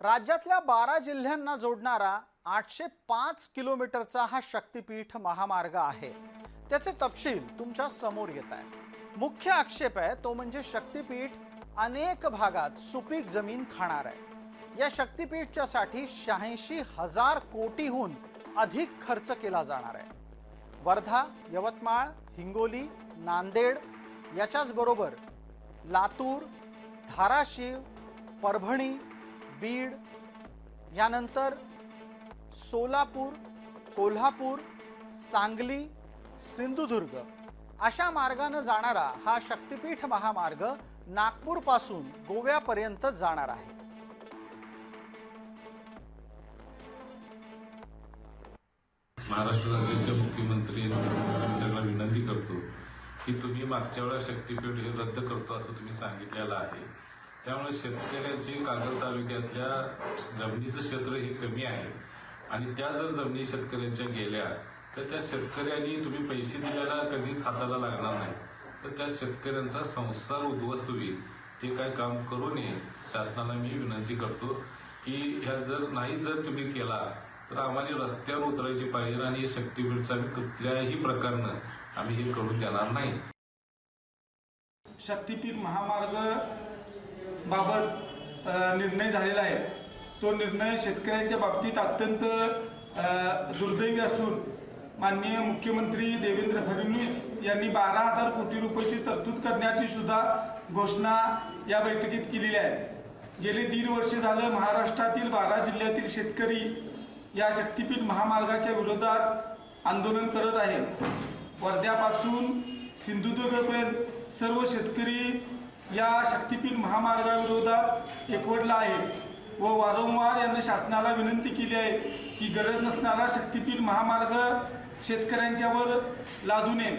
राज्यातल्या बारा जिल्ह्यांना जोडणारा आठशे पाच किलोमीटरचा हा शक्तीपीठ महामार्ग आहे. त्याचे तपशील तुमच्यासमोर येत आहे मुख्य आक्षेप आहे तो म्हणजे शक्तीपीठ अनेक भागात सुपीक जमीन खाणार आहे. या शक्तीपीठच्यासाठी शहाऐंशी हजार कोटीहून अधिक खर्च केला जाणार आहे. वर्धा यवतमाळ हिंगोली नांदेड याच्याच बरोबर लातूर धाराशिव परभणी बीड यानंतर सोलापूर कोल्हापूर सांगली सिंधुदुर्ग. अशा मार्गानं जाणारा हा शक्तिपीठ महामार्ग नागपूरपासून गोव्यापर्यंत जाणार आहे. महाराष्ट्र राज्याचे मुख्यमंत्री मुख्यमंत्र्यांना विनंती करतो की तुम्ही मागच्या वेळा शक्तीपीठ हे रद्द करतो असं तुम्ही सांगितलेलं आहे. त्यामुळे शेतकऱ्यांची कागल तालुक्यातल्या जमिनीचं क्षेत्र हे कमी आहे. आणि त्या जर जमिनी शेतकऱ्यांच्या गेल्या तर त्या शेतकऱ्यांनी तुम्ही पैसे दिलेला कधीच हाताला लागणार नाही. तर त्या शेतकऱ्यांचा संसार उद्ध्वस्त होईल. ते काय काम करू नये शासनाला मी विनंती करतो की ह्या जर नाही जर तुम्ही केला तर आम्हाला रस्त्यावर उतरायची पाहिजे आणि शक्तीपीठचा कुठल्याही प्रकारनं आम्ही हे करून देणार नाही. शक्तीपीठ महामार्ग बाबत निर्णय झालेला आहे. तो निर्णय शेतकऱ्यांच्या बाबतीत अत्यंत दुर्दैवी असून माननीय मुख्यमंत्री देवेंद्र फडणवीस यांनी बारा हजार कोटी रुपयाची तरतूद करण्याची सुद्धा घोषणा या बैठकीत केलेली आहे. गेले दीड वर्ष झालं महाराष्ट्रातील बारा जिल्ह्यातील शेतकरी या शक्तीपीठ महामार्गाच्या विरोधात आंदोलन करत आहे वर्ध्यापासून सिंधुदुर्गपर्यंत सर्व शेतकरी या शक्तीपीठ महामार्गाविरोधात एकवटला आहे व वारंवार यांनी शासनाला विनंती केली आहे की गरज नसणारा शक्तीपीठ महामार्ग शेतकऱ्यांच्यावर लादू नये.